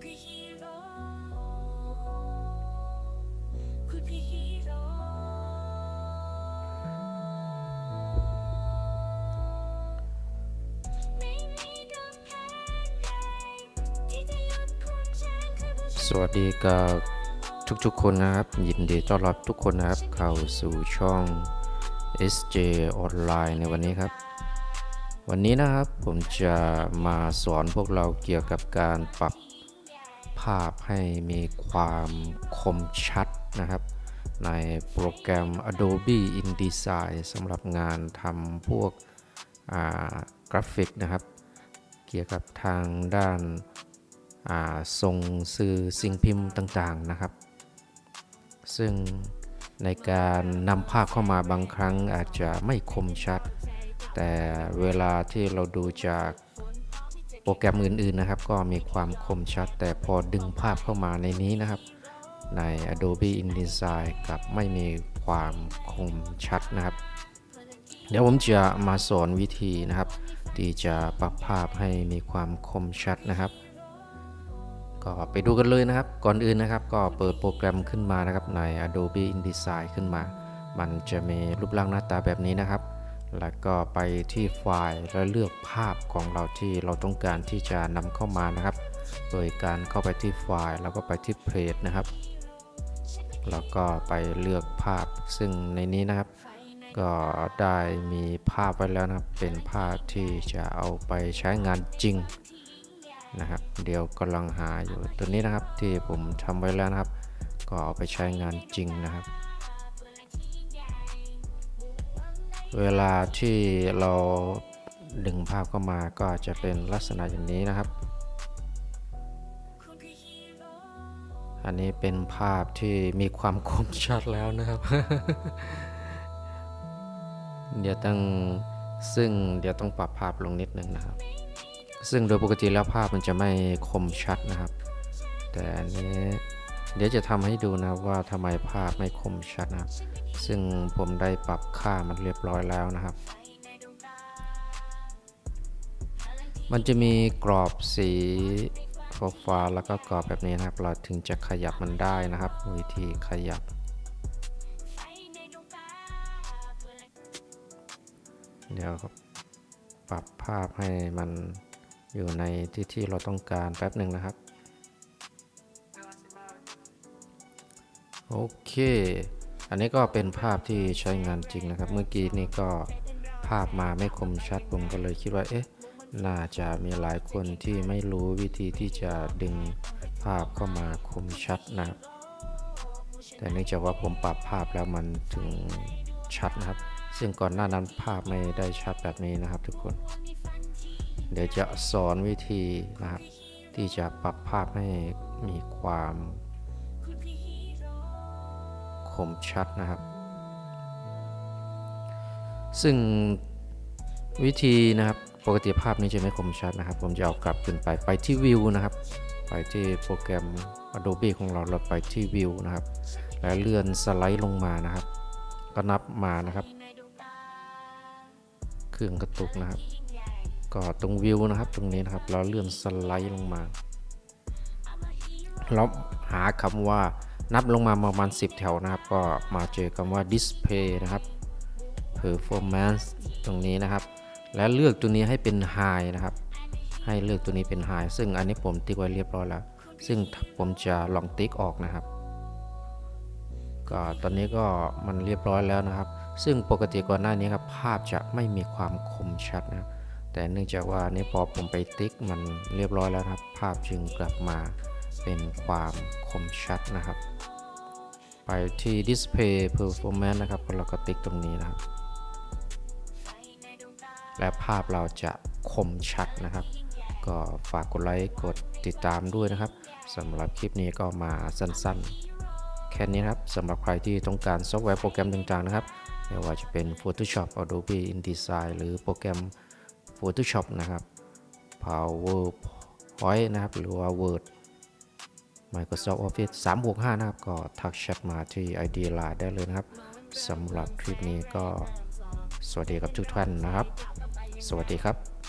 สวัสดีกับทุกๆคนนะครับ ยินดีต้อนรับทุกคนนะครับ เข้าสู่ช่อง SJ online ในวันนี้ครับวันนี้นะครับผมจะมาสอนพวกเราเกี่ยวกับการปรับ ภาพให้มีความคมชัดนะครับ ในโปรแกรม Adobe InDesign สำหรับงานทำพวกกราฟิกนะครับ เกี่ยวกับทางด้านาส่งสื่อสิ่งพิมพ์ต่างๆนะครับ ซึ่งในการนำภาพเข้ามาบางครั้งอาจจะไม่คมชัด แต่เวลาที่เราดูจาก โปรแกรมอื่นๆนะครับ ก็มีความคมชัด แต่พอดึงภาพเข้ามาในนี้นะครับ ใน Adobe InDesign กลับไม่มีความคมชัดนะครับ เดี๋ยวผมจะมาสอนวิธีนะครับ ที่จะปรับภาพให้มีความคมชัดนะครับก็ไปดูกันเลยนะครับ ก่อนอื่นนะครับ ก็เปิดโปรแกรมขึ้นมานะครับใน Adobe InDesign ขึ้นมา มันจะมีรูปร่างหน้าตาแบบนี้นะครับ แล้วก็ไปที่ไฟล์แล้วเลือกภาพของเราที่เราต้องการที่จะนำเข้ามานะครับ โดยการเข้าไปที่ไฟล์แล้วก็ไปที่เพจนะครับ แล้วก็ไปเลือกภาพ ซึ่งในนี้นะครับ ก็ได้มีภาพไว้แล้วนะครับ เป็นภาพที่จะเอาไปใช้งานจริงนะครับ เดี๋ยวกำลังหาอยู่ตัวนี้นะครับที่ผมทำไว้แล้วนะครับ ก็เอาไปใช้งานจริงนะครับ เวลาที่เราดึงภาพเข้ามาก็จะเป็นลักษณะอย่างนี้นะครับ อันนี้เป็นภาพที่มีความคมชัดแล้วนะครับ เดี๋ยวต้องซึ่งเดี๋ยวต้องปรับภาพลงนิดนึงนะครับ ซึ่งโดยปกติแล้วภาพมันจะไม่คมชัดนะครับ แต่อันนี้ เดี๋ยวจะทำให้ดูนะว่าทำไมภาพไม่คมชัดนะซึ่งผมได้ปรับค่ามันเรียบร้อยแล้วนะครับ มันจะมีกรอบสีฟ้าๆแล้วก็กรอบแบบนี้นะครับ เราถึงจะขยับมันได้นะครับ วิธีขยับ เดี๋ยวปรับภาพให้มันอยู่ในที่ที่เราต้องการแป๊บหนึ่งนะครับ โอเค อันนี้ก็เป็นภาพที่ใช้งานจริงนะครับ เมื่อกี้นี่ก็ภาพมาไม่คมชัดผมก็เลยคิดว่า เอ๊ะ น่าจะมีหลายคนที่ไม่รู้วิธีที่จะดึงภาพเข้ามาคมชัดนะครับ แต่เนื่องจากว่าผมปรับภาพแล้วมันถึงชัดนะครับ ซึ่งก่อนหน้านั้นภาพไม่ได้ชัดแบบนี้นะครับทุกคน เดี๋ยวจะสอนวิธีนะครับ ที่จะปรับภาพให้มีความ มชัดนะครับ ซึ่งวิธีนะครับปกติภาพนี้จะไม่คมชัดนะครับ ผมจะเอากลับขึ้นไปไปที่วิวนะครับ ไปที่โปรแกรม Adobe ของเราเราไปที่วิวนะครับ แล้วเลื่อนสไลด์ลงมานะครับ ก็นับมานะครับ เครื่องกระตุกนะครับ ก็ตรงวิวนะครับ ตรงนี้นะครับ เราเลื่อนสไลด์ลงมาเราหาคำว่า นับลงมาประมาณ 10 แถวนะครับ ก็มาเจอคำว่า display นะครับ performance ตรงนี้นะครับ และเลือกตัวนี้ให้เป็น high นะครับ ให้เลือกตัวนี้เป็น high ซึ่งอันนี้ผมติ๊กไว้เรียบร้อยแล้ว ซึ่งผมจะลองติ๊กออกนะครับ ก็ตอนนี้ก็มันเรียบร้อยแล้วนะครับ ซึ่งปกติก่อนหน้านี้ครับ ภาพจะไม่มีความคมชัดนะครับ แต่เนื่องจากว่านี่พอผมไปติ๊กมันเรียบร้อยแล้วครับ ภาพจึงกลับมา เป็นความคมชัดนะครับ ไปที่ display performance นะครับเราก็ติ๊กตรงนี้นะครับ และภาพเราจะคมชัดนะครับ ก็ฝากกดไลค์กดติดตามด้วยนะครับสำหรับคลิปนี้ก็มาสั้นๆ แค่นี้ครับสำหรับใครที่ต้องการซอฟต์แวร์โปรแกรมต่างๆนะครับไม่ว่าจะเป็น Photoshop Adobe InDesign หรือโปรแกรม Photoshop นะครับ PowerPoint นะครับ หรือว่า Word Microsoft Office 365นะครับ ก็ทักแชทมาที่ ID Line ได้เลยนะครับสำหรับคลิปนี้ก็สวัสดีกับทุกท่านนะครับ สวัสดีครับ